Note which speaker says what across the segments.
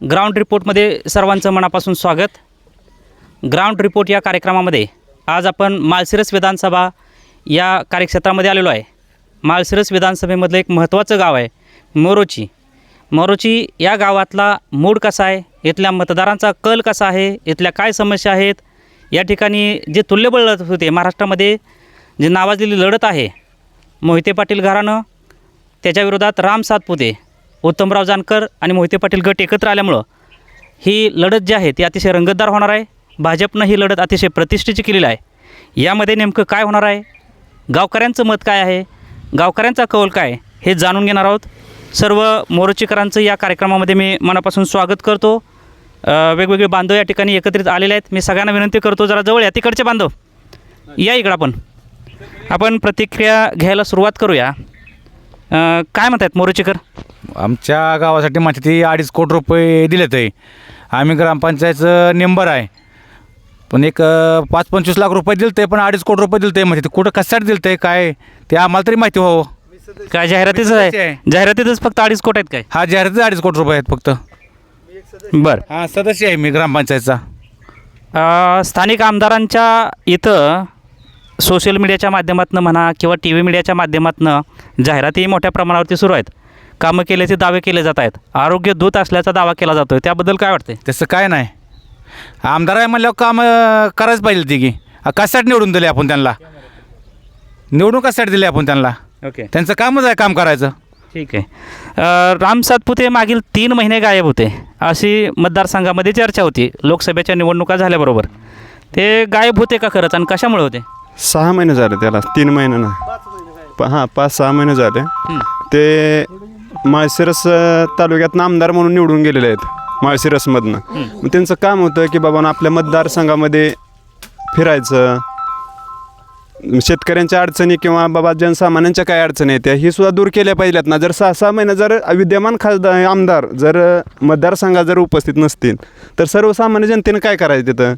Speaker 1: Ground रिपोर्टमध्ये सर्वांचं मनापासून स्वागत. ग्राउंड रिपोर्ट या कार्यक्रमामध्ये आज आपण माळशिरस विधानसभा या कार्यक्षेत्रामध्ये आलेलो आहे. माळशिरस विधानसभेमधलं एक महत्त्वाचं गाव आहे मोरोची. मोरोची या गावातला मूड कसा आहे? इथल्या मतदारांचा कल कसा आहे? इथल्या काय समस्या आहेत? या ठिकाणी जे तुल्यबळ लढत होते महाराष्ट्रामध्ये जे नावाजलेली लढत आहे मोहिते पाटील घराणं त्याच्याविरोधात राम सातपुते उत्तमराव जानकर आणि मोहिते पाटील गट एकत्र आल्यामुळं ही लढत जी आहे ती अतिशय रंगतदार होणार आहे. भाजपनं ही लढत अतिशय प्रतिष्ठेची केलेली आहे. यामध्ये नेमकं काय होणार आहे? गावकऱ्यांचं मत काय आहे? गावकऱ्यांचा कौल काय? हे जाणून घेणार आहोत. सर्व मोरोचीकरांचं या कार्यक्रमामध्ये मी मनापासून स्वागत करतो. वेगवेगळे बांधव या ठिकाणी एकत्रित आलेले आहेत. मी सगळ्यांना विनंती करतो जरा जवळ या. तिकडचे बांधव. या इकडं आपण. आपण प्रतिक्रिया घ्यायला सुरुवात करूया. काय म्हणतात मोरोचीकर?
Speaker 2: आमच्या गावासाठी माझे ते अडीच कोटी रुपये दिलेत आहे. आम्ही ग्रामपंचायतचं नेंबर आहे. पण एक पाच पंचवीस लाख रुपये दिलते पण अडीच कोटी रुपये दिलते म्हणजे ते. कुठं कशासाठी दिलते काय? ते आम्हाला तरी माहिती व्हावं.
Speaker 1: काय जाहिरातीच आहे? जाहिरातीतच फक्त अडीच कोट आहेत काय?
Speaker 2: हा जाहिरात अडीच कोटी रुपये आहेत फक्त.
Speaker 1: बरं.
Speaker 2: हा सदस्य आहे मी ग्रामपंचायतचा.
Speaker 1: स्थानिक आमदारांच्या इथं सोशल मीडियाच्या माध्यमातून म्हणा किंवा टी व्ही मीडियाच्या माध्यमातून जाहिराती मोठ्या प्रमाणावरती सुरू आहेत. कामं केल्याचे दावे केले जात आहेत. आरोग्य दूत असल्याचा दावा केला जातो आहे त्याबद्दल काय वाटते
Speaker 2: तसं काय नाही. आमदार आहे म्हणल्यावर काम करायच पाहिजे ती की. आ, कशासाठी निवडून दिले आपण त्यांना? निवडून कशासाठी दिले आपण त्यांना?
Speaker 1: ओके.
Speaker 2: त्यांचं कामच आहे काम करायचं.
Speaker 1: ठीक आहे. अ, राम सातपुते मागील तीन महिने गायब होते. अशी मतदारसंघामध्ये चर्चा होती. लोकसभेच्या निवडणुका झाल्याबरोबर. ते गायब होते का खरंच आणि कशामुळे होते?
Speaker 3: सहा महिने झाले त्याला. तीन महिने ना प हां पाच सहा महिने झाले. ते माळशिरस तालुक्यात आमदार म्हणून निवडून गेलेले आहेत माळशिरसमधनं. मग त्यांचं काम होतं की बाबा आपल्या मतदारसंघामध्ये फिरायचं. शेतकऱ्यांच्या अडचणी किंवा बाबा जनसामान्यांच्या काय अडचणी आहेत त्या ही सुद्धा दूर केल्या पाहिजेत ना. जर सहा सहा महिने जर विद्यमान खासदार आमदार जर मतदारसंघात जर उपस्थित नसतील तर सर्वसामान्य जनतेनं काय करायचं तिथं?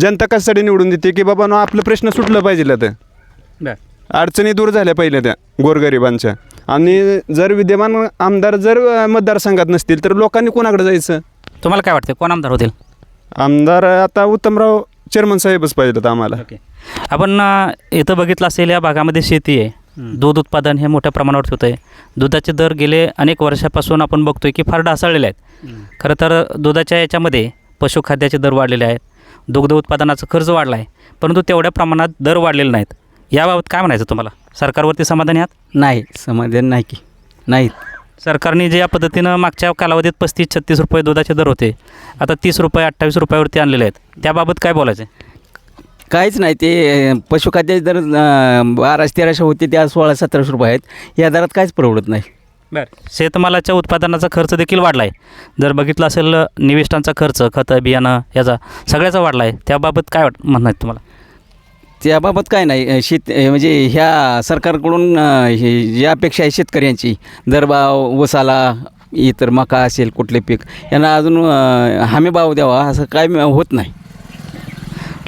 Speaker 3: जनता कशासाठी निवडून देते की बाबा ना आपलं प्रश्न सुटलं पाहिजे तर अडचणी दूर झाल्या पहिल्या त्या गोरगरिबांच्या. आणि जर विद्यमान आमदार जर मतदारसंघात नसतील तर लोकांनी कोणाकडे जायचं?
Speaker 1: तुम्हाला काय वाटते कोण आमदार होतील?
Speaker 3: आमदार आता उत्तमराव चेअरमन साहेबच पाहिजेत आम्हाला.
Speaker 1: ओके. आपण अ, इथं बघितलं असेल या भागामध्ये शेती आहे. दूध उत्पादन हे मोठ्या प्रमाणावर होतं आहे दुधाचे दर गेले अनेक वर्षापासून आपण बघतोय की फार ढासळलेले आहेत. खरं तर दुधाच्या याच्यामध्ये पशुखाद्याचे दर वाढलेले आहेत. दुग्ध उत्पादनाचा खर्च वाढला आहे परंतु तेवढ्या प्रमाणात दर वाढलेले नाहीत. याबाबत काय म्हणायचं तुम्हाला? सरकारवरती समाधानी आहात?
Speaker 4: नाही समाधान नाही की. नाहीत.
Speaker 1: सरकारने जे या पद्धतीनं मागच्या कालावधीत पस्तीस छत्तीस रुपये दुधाचे दर होते आता तीस रुपये अठ्ठावीस रुपयावरती आणलेले आहेत. त्याबाबत काय बोलायचं आहे
Speaker 4: काहीच नाही ते अं, पशुखाद्य दर अं, बाराशे तेराशे होते त्या सोळा सतराशे रुपये आहेत. या दरात काहीच परवडत नाही.
Speaker 1: बरं. शेतमालाच्या उत्पादनाचा खर्च देखील वाढला आहे जर बघितलं असेल निविष्ठांचा खर्च खतं बियाणं याचा सगळ्याचा वाढला आहे त्याबाबत काय वाट म्हणणं आहे तुम्हाला?
Speaker 4: त्याबाबत काय नाही. शेत म्हणजे ह्या सरकारकडून हे जी अपेक्षा आहे शेतकऱ्यांची दरभाव ऊसाला इतर मका असेल कुठले पीक यांना अजून हमी भाव द्यावा असं काय होत नाही.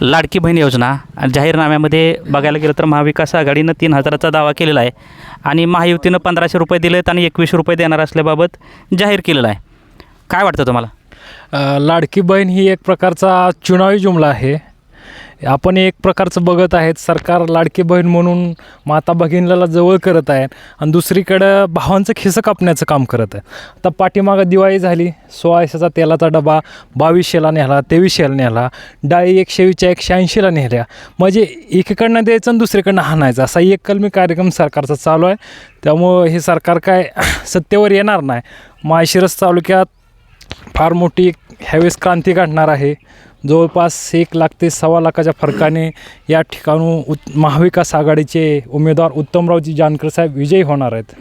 Speaker 1: लाडकी बहीण योजना आणि जाहीरनाम्यामध्ये बघायला गेलं तर महाविकास आघाडीनं तीन हजाराचा दावा केलेला आहे. आणि महायुतीनं पंधराशे रुपये दिलेत आणि एकवीसशे रुपये देणार असल्याबाबत जाहीर केलेलं आहे. काय वाटतं तुम्हाला?
Speaker 5: लाडकी बहीण ही एक प्रकारचा चुनावी जुमला आहे. आपण एक प्रकारचं बघत आहेत सरकार लाडकी बहीण म्हणून माता भगिनीला जवळ करत आहे आणि दुसरीकडं भावांचं खिसं कापण्याचं काम करत आहे आता पाठीमागं दिवाळी झाली सोळाशेचा तेलाचा डबा बावीसशेला नेला तेवीसशेला नेला डाळी एकशे वीसच्या एकशे ऐंशीला नेल्या. म्हणजे एकीकडनं द्यायचं आणि दुसरीकडनं हाणायचं. असा एक कलमी कार्यक्रम सरकारचा चालू आहे. त्यामुळं हे सरकार काय सत्तेवर येणार नाही. माळशिरस तालुक्यात फार मोठी ह्यावेळेस क्रांती घडणार आहे. जवळपास एक लाख ते सव्वा लाखाच्या फरकाने या ठिकाणून उत महाविकास आघाडीचे उमेदवार उत्तमरावजी जानकर साहेब विजयी होणार आहेत.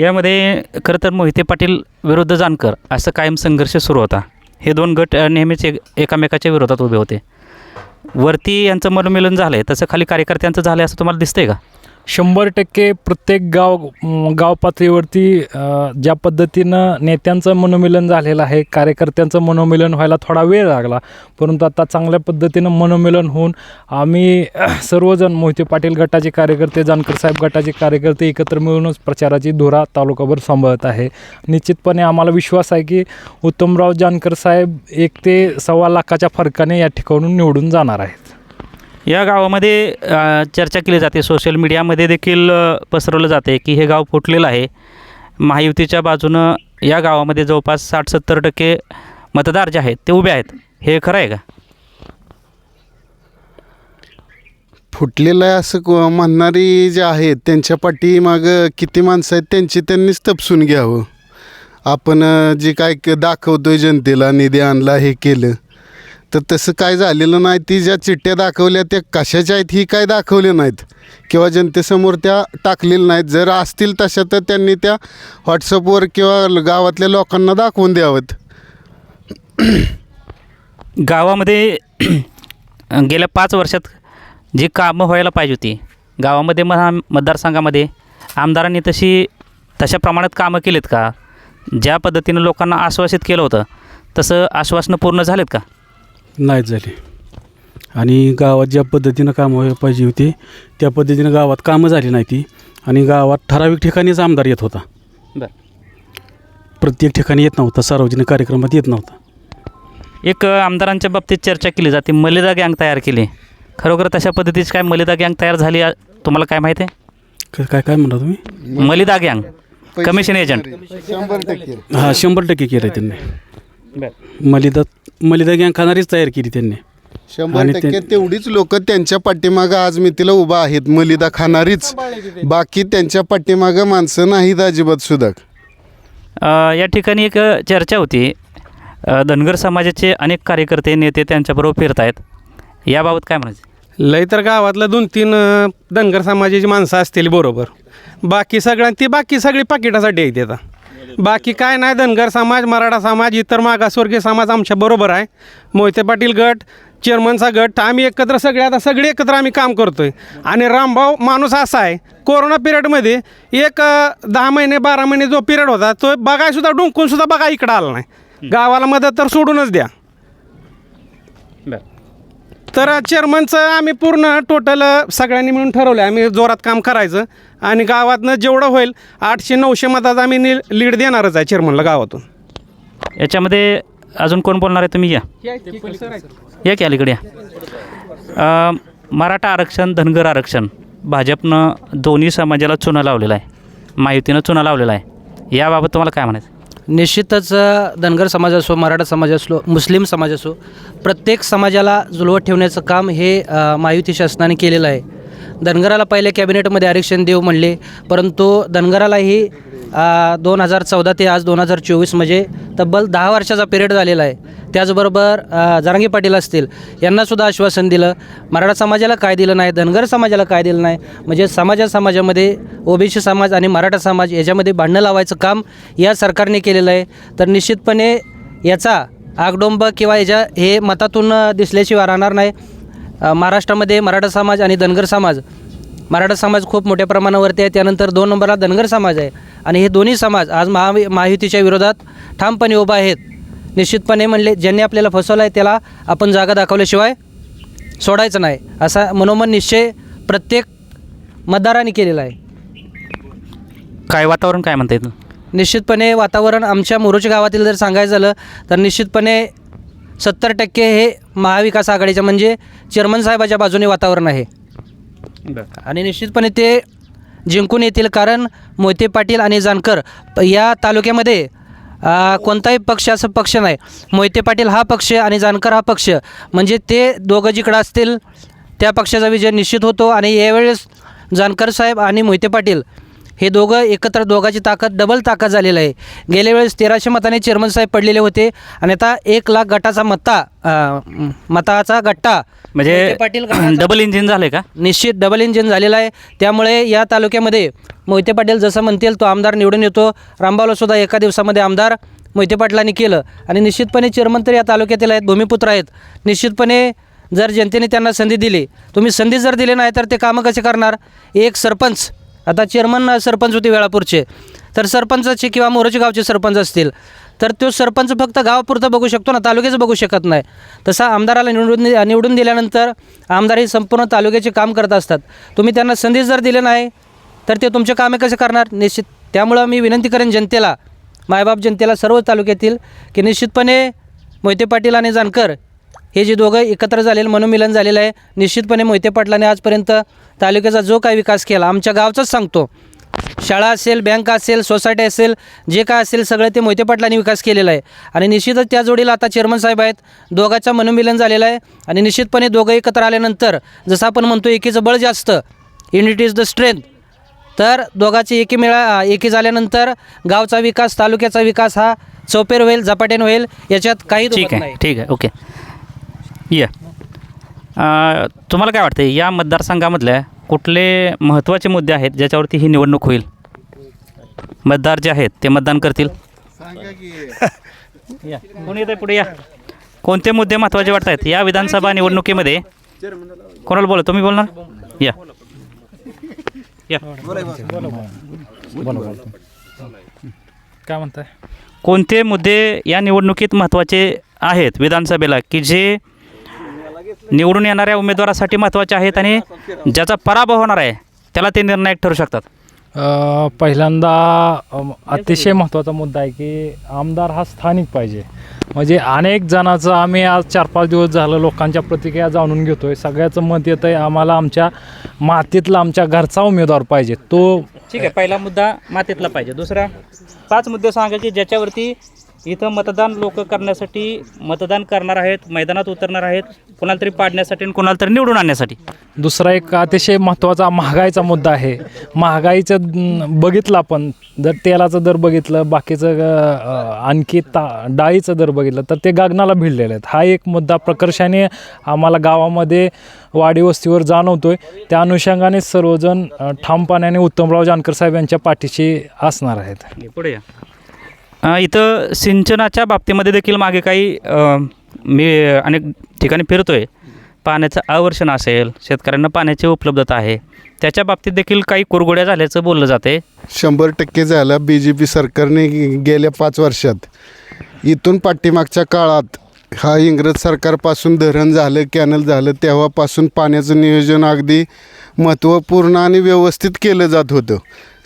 Speaker 1: यामध्ये खरं तर मोहिते पाटील विरुद्ध जानकर असं कायम संघर्ष सुरू होता. हे दोन गट नेहमीच एक एकामेकाच्या विरोधात उभे होते. वरती यांचं मनमिलन झालं आहे तसं खाली कार्यकर्त्यांचं झालं आहे असं तुम्हाला दिसतंय का?
Speaker 5: शंभर टक्के प्रत्येक गाव गाव पातळीवरती ज्या पद्धतीनं नेत्यांचं मनोमिलन झालेलं आहे कार्यकर्त्यांचं मनोमिलन व्हायला थोडा वेळ लागला परंतु आता चांगल्या पद्धतीनं मनोमिलन होऊन आम्ही सर्वजण मोहिते पाटील गटाचे कार्यकर्ते जानकर साहेब गटाचे कार्यकर्ते एकत्र मिळूनच प्रचाराची धुरा तालुकाभर सांभाळत आहे. निश्चितपणे आम्हाला विश्वास आहे की उत्तमराव जानकर साहेब एक ते सव्वा लाखाच्या फरकाने या ठिकाणून निवडून जाणार आहेत.
Speaker 1: या गावामध्ये चर्चा केली जाते. सोशल मीडियामध्ये देखील पसरवलं जाते की हे गाव फुटलेलं आहे. महायुतीच्या बाजूनं या गावामध्ये जवळपास साठ सत्तर टक्के मतदार जे आहेत ते उभे आहेत. हे खरं आहे का?
Speaker 6: फुटलेलं आहे असं को- म्हणणारी जे आहेत त्यांच्या पाठीमागं किती माणसं आहेत त्यांची त्यांनीच तपसून घ्यावं. आपण अं, जे काय क- दाखवतोय जनतेला निधी आणला हे केलं. तर तसं काय झालेलं नाही ती ज्या चिठ्ठ्या दाखवल्या त्या कशाच्या आहेत ही काय दाखवल्या नाहीत? किंवा जनतेसमोर त्या टाकलेल्या नाहीत. जर असतील तशा तर त्यांनी त्या व्हॉट्सअपवर किंवा गावातल्या लोकांना दाखवून द्यावं
Speaker 1: गावामध्ये गेल्या पाच वर्षात जी कामं व्हायला पाहिजे होती गावामध्ये महा मतदारसंघामध्ये आमदारांनी तशी तशा प्रमाणात कामं केलीत का? ज्या पद्धतीनं लोकांना आश्वासित केलं होतं तसं आश्वासनं पूर्ण झालेत का?
Speaker 7: नाहीत झाले. आणि गावात ज्या पद्धतीनं कामं व्हायला पाहिजे होती त्या पद्धतीनं गावात कामं झाली नाही ती आणि गावात ठराविक ठिकाणीच आमदार येत होता.
Speaker 1: बरं.
Speaker 7: प्रत्येक ठिकाणी येत नव्हता सार्वजनिक कार्यक्रमात येत नव्हता.
Speaker 1: एक अ, आमदारांच्या बाबतीत चर्चा केली जाते मलिदा गँग तयार केली. खरोखर तशा पद्धतीची काय मलिदा गँग तयार झाली आ- तुम्हाला काय माहिती आहे?
Speaker 7: क- काय काय म्हणला तुम्ही?
Speaker 1: मलिदा गँग कमिशन एजंट.
Speaker 6: शंभर टक्के.
Speaker 7: हां शंभर टक्के केलं आहे त्यांनी मलिदा मलिदा गँग खाणारीच तयार केली त्यांनी.
Speaker 6: शंभर
Speaker 7: आणि ते-
Speaker 6: टक्के तेवढीच लोक त्यांच्या पाठीमागं आज मी तिला उभा आहेत मलिदा खाणारीच. बाकी त्यांच्या पाठीमागं माणसं नाहीत अजिबात सुद्धा.
Speaker 1: अ, या ठिकाणी एक अ, चर्चा होती. अ, धनगर समाजाचे अनेक कार्यकर्ते नेते त्यांच्याबरोबर फिरत आहेत याबाबत काय म्हणायचं?
Speaker 8: लय तर गावातलं दोन तीन अ, धनगर समाजाची माणसं असतील बरोबर. बाकी सगळ्यां ती बाकी सगळी पाकिटासाठी आहेत आता. बाकी काय नाही धनगर समाज मराठा समाज इतर मागासवर्गीय समाज आमच्या बरोबर आहे. मोहिते पाटील गट चेअरमनचा गट आम्ही एकत्र सगळे आता सगळे एकत्र आम्ही काम करतोय. आणि रामभाऊ माणूस असा आहे कोरोना पिरियडमध्ये एक दहा महिने बारा महिने जो पिरियड होता तो बघायसुद्धा डुंकून सुद्धा बघा इकडं आला नाही. गावाला मदत तर सोडूनच द्या. तर चेअरमनचं आम्ही पूर्ण टोटल सगळ्यांनी मिळून ठरवलं आहे आम्ही जोरात काम करायचं आणि गावातनं जेवढं होईल आठशे नऊशे मतात आम्ही नि लीड देणारच आहे चेअरमनला गावातून.
Speaker 1: याच्यामध्ये अजून कोण बोलणार आहे तुम्ही या? या की अलीकडे या? अ, मराठा आरक्षण धनगर आरक्षण भाजपनं दोन्ही समाजाला चुना लावलेला आहे. मायुतीनं चुना लावलेला आहे. याबाबत तुम्हाला काय म्हणायचं?
Speaker 9: निश्चितच धनगर समाज असो मराठा समाज असो मुस्लिम समाज असो प्रत्येक समाजाला जुलवत ठेवण्याचं काम हे महायुती शासनाने केलेलं आहे. धनगराला पहिले कॅबिनेटमध्ये आरक्षण देऊ म्हणले परंतु धनगरालाही दोन हजार चौदा ते आज दोन हजार चोवीस म्हणजे तब्बल दहा वर्षाचा पिरियड झालेला आहे. त्याचबरोबर अ, जरांगी पाटील असतील यांनासुद्धा आश्वासन दिलं. मराठा समाजाला काय दिलं नाही धनगर समाजाला काय दिलं नाही म्हणजे समाजा समाजामध्ये ओबीसी समाज आणि मराठा समाज याच्यामध्ये भांडणं लावायचं काम या सरकारने केलेलं आहे. तर निश्चितपणे याचा आगडोंब किंवा याच्या हे मतातून दिसल्याशिवाय राहणार नाही. महाराष्ट्रामध्ये मराठा समाज आणि धनगर समाज. मराठा समाज खूप मोठ्या प्रमाणावरती आहे. त्यानंतर दोन नंबरला धनगर समाज आहे. आणि हे दोन्ही समाज आज महा महायुतीच्या विरोधात ठामपणे उभा आहेत. निश्चितपणे म्हणले ज्यांनी आपल्याला फसवलं आहे त्याला आपण जागा दाखवल्याशिवाय सोडायचं नाही. असा मनोमन निश्चय प्रत्येक मतदारांनी केलेला आहे.
Speaker 1: काय वातावरण काय म्हणता येतं
Speaker 9: निश्चितपणे वातावरण आमच्या मोरोची गावातील जर सांगायचं झालं तर निश्चितपणे सत्तर टक्के हे महाविकास आघाडीच्या म्हणजे चेअरमन साहेबाच्या बाजूने वातावरण आहे. आणि निश्चितपणे ते जिंकून येतील कारण मोहिते पाटील आणि जानकर या तालुक्यामध्ये कोणताही पक्ष असं पक्ष नाही. मोहिते पाटील हा पक्ष आणि जानकर हा पक्ष. म्हणजे ते दोघं जिकडं असतील त्या पक्षाचा विजय निश्चित होतो आणि यावेळेस जानकर साहेब आणि मोहिते पाटील हे दोघं एकत्र दोघाची ताकद डबल ताकद झालेलं आहे. गेल्या वेळेस तेराशे मताने चेअरमन साहेब पडलेले होते आणि आता एक लाख गटाचा मत्ता मताचा गट्टा.
Speaker 1: म्हणजे
Speaker 9: पाटील
Speaker 1: डबल इंजिन झालं आहे का?
Speaker 9: निश्चित डबल इंजिन झालेलं आहे. त्यामुळे या तालुक्यामध्ये मोहिते पाटील जसं म्हणतील तो आमदार निवडून येतो. रामभाऊला सुद्धा एका दिवसामध्ये आमदार मोहिते पाटलांनी केलं. आणि निश्चितपणे चेअरमन तर या तालुक्यातील आहेत भूमिपुत्र आहेत. निश्चितपणे जर जनतेने त्यांना संधी दिली तुम्ही संधी जर दिली नाही तर ते कामं कसे करणार? एक सरपंच आता चेअरमन सरपंच होते वेळापूरचे. तर सरपंचाचे किंवा मोरोचे गावचे सरपंच असतील. तर तो सरपंच फक्त गावापुरतं बघू शकतो ना तालुक्याचं बघू शकत नाही. तसा आमदाराला निवडून निवडून दिल्यानंतर आमदार हे संपूर्ण तालुक्याचे काम करत असतात. तुम्ही त्यांना संधी जर दिले नाही तर ते तुमचे कामे कसे करणार? निश्चित त्यामुळं मी विनंती करेन जनतेला मायबाप जनतेला सर्व तालुक्यातील की निश्चितपणे मोहिते पाटील आणि जानकर हे जे दोघं एकत्र झालेलं मनोमिलन झालेलं आहे निश्चितपणे मोहिते पाटलाने आजपर्यंत तालुक्याचा जो काही विकास केला आमच्या गावचाच सांगतो. शाळा असेल बँक असेल सोसायटी असेल जे काय असेल सगळं ते मोहिते पाटलांनी विकास केलेला आहे. आणि निश्चितच त्या जोडीला आता चेअरमन साहेब आहेत दोघांचं मनोमिलन झालेलं आहे. आणि निश्चितपणे दोघं एकत्र आल्यानंतर जसं आपण म्हणतो एकीचं बळ जास्त युनिटी इज द स्ट्रेंथ. तर दोघांची एकी मिळा एकी झाल्यानंतर गावचा विकास तालुक्याचा विकास हा चौपेर होईल झपाट्याने होईल याच्यात काही
Speaker 1: ठीक आहे ठीक आहे ओके. या. अ, तुम्हाला काय वाटतं या मतदारसंघामधल्या कुठले महत्त्वाचे मुद्दे आहेत ज्याच्यावरती ही निवडणूक होईल? मतदार जे आहेत ते मतदान करतील? या. कोणी येतं पुढे? या. कोणते मुद्दे महत्त्वाचे वाटत आहेत या विधानसभा निवडणुकीमध्ये कोणाला बोला? तुम्ही बोलणार? या. या.
Speaker 5: काय म्हणताय?
Speaker 1: कोणते मुद्दे या निवडणुकीत महत्त्वाचे आहेत विधानसभेला? की जे निवडून येणाऱ्या उमेदवारासाठी महत्त्वाचे आहेत आणि ज्याचा पराभव होणार आहे त्याला ते निर्णायक ठरू शकतात.
Speaker 5: अ, पहिल्यांदा अम, अतिशय महत्त्वाचा मुद्दा आहे की आमदार हा स्थानिक पाहिजे. म्हणजे अनेक जणांचं आम्ही आज चार पाच दिवस झालं लोकांच्या प्रतिक्रिया जाणून घेतो आहे सगळ्याचं मत येतं आहे आम्हाला आमच्या मातीतला आमच्या घरचा उमेदवार पाहिजे. तो
Speaker 1: ठीक आहे पहिला मुद्दा मातीतला पाहिजे. दुसरा पाच मुद्दे सांगायचे ज्याच्यावरती इथं मतदान लोक करण्यासाठी मतदान करणार आहेत मैदानात उतरणार आहेत कोणाला तरी पाडण्यासाठी आणि कोणाला तरी निवडून आणण्यासाठी.
Speaker 5: दुसरा एक अतिशय महत्त्वाचा महागाईचा मुद्दा आहे. महागाईचं बघितलं आपण. जर तेलाचं दर बघितलं बाकीचं आणखी ता डाळीचं दर बघितलं तर ते गगनाला भिडलेले आहेत. हा एक मुद्दा प्रकर्षाने आम्हाला गावामध्ये वाडी वस्तीवर जाणवतो आहे त्या अनुषंगाने सर्वजण ठामपणाने उत्तमराव जानकर साहेब यांच्या पाठीशी असणार आहेत.
Speaker 1: पुढे या. इथं सिंचनाच्या बाबतीमध्ये देखील मागे काही मी अनेक ठिकाणी फिरतो आहे पाण्याचं आवर्षण असेल शेतकऱ्यांना पाण्याची उपलब्धता आहे. त्याच्या बाबतीत देखील काही कुरगोड्या झाल्याचं बोललं जाते
Speaker 6: शंभर टक्के झालं. बी जे पी सरकारने गेल्या पाच वर्षात. इथून पाठीमागच्या काळात हा इंग्रज सरकारपासून धरण झालं कॅनल झालं तेव्हापासून पाण्याचं नियोजन अगदी महत्त्वपूर्ण आणि व्यवस्थित केलं जात होतं.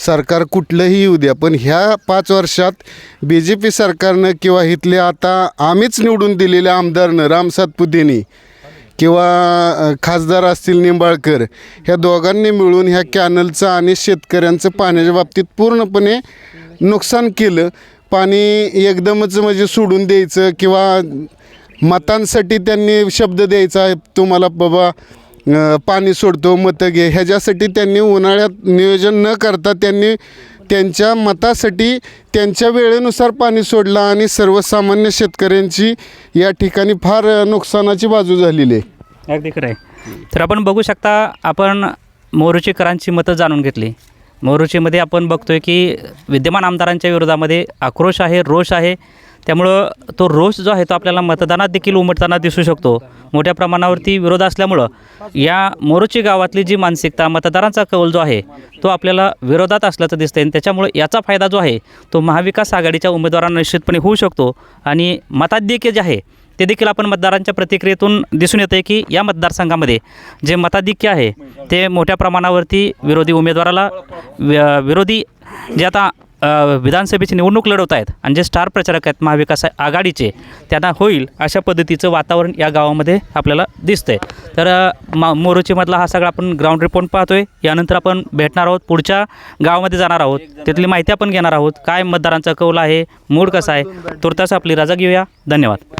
Speaker 6: सरकार कुठलंही येऊ द्या पण ह्या पाच वर्षात बी जे पी सरकारनं किंवा इथले आता आम्हीच निवडून दिलेल्या आमदारनं राम सातपुतेनी किंवा खासदार असतील निंबाळकर ह्या दोघांनी मिळून ह्या कॅनलचं आणि शेतकऱ्यांचं पाण्याच्या बाबतीत पूर्णपणे नुकसान केलं. पाणी एकदमच म्हणजे सोडून द्यायचं किंवा मतांसाठी त्यांनी शब्द द्यायचा तुम्हाला बाबा पाणी सोडतो मतं घे. ह्याच्यासाठी त्यांनी उन्हाळ्यात नियोजन न करता त्यांनी त्यांच्या मतासाठी त्यांच्या वेळेनुसार पाणी सोडलं आणि सर्वसामान्य शेतकऱ्यांची या ठिकाणी फार नुकसानाची बाजू झालेली आहे.
Speaker 1: अगदी खरं आहे. तर आपण बघू शकता आपण मोरुचीकरांची मतं जाणून घेतली. मोरुचीमध्ये आपण बघतोय की विद्यमान आमदारांच्या विरोधामध्ये आक्रोश आहे रोष आहे. त्यामुळं तो रोष जो आहे तो आपल्याला मतदानात देखील उमटताना दिसू शकतो. मोठ्या प्रमाणावरती विरोध असल्यामुळं या मोरुची गावातली जी मानसिकता मतदारांचा कौल जो आहे तो आपल्याला विरोधात असल्याचं दिसतं आणि त्याच्यामुळे याचा फायदा जो आहे तो महाविकास आघाडीच्या उमेदवारांना निश्चितपणे होऊ शकतो. आणि मताधिक्य जे आहे ते देखील आपण मतदारांच्या प्रतिक्रियेतून दिसून येतं आहे की या मतदारसंघामध्ये जे मताधिक्य आहे ते मोठ्या प्रमाणावरती विरोधी उमेदवाराला विरोधी जे आता विधानसभेची निवडणूक लढवत आहेत आणि जे स्टार प्रचारक आहेत महाविकास आघाडीचे त्यांना होईल अशा पद्धतीचं वातावरण या गावामध्ये आपल्याला दिसतं आहे तर मा मोरोचीमधला हा सगळा आपण ग्राउंड रिपोर्ट पाहतोय. यानंतर आपण भेटणार आहोत पुढच्या गावामध्ये जाणार आहोत. तिथली माहिती आपण घेणार आहोत. काय मतदारांचा कौल आहे मूड कसा आहे? तुर्तास आपली रजा घेऊया. धन्यवाद.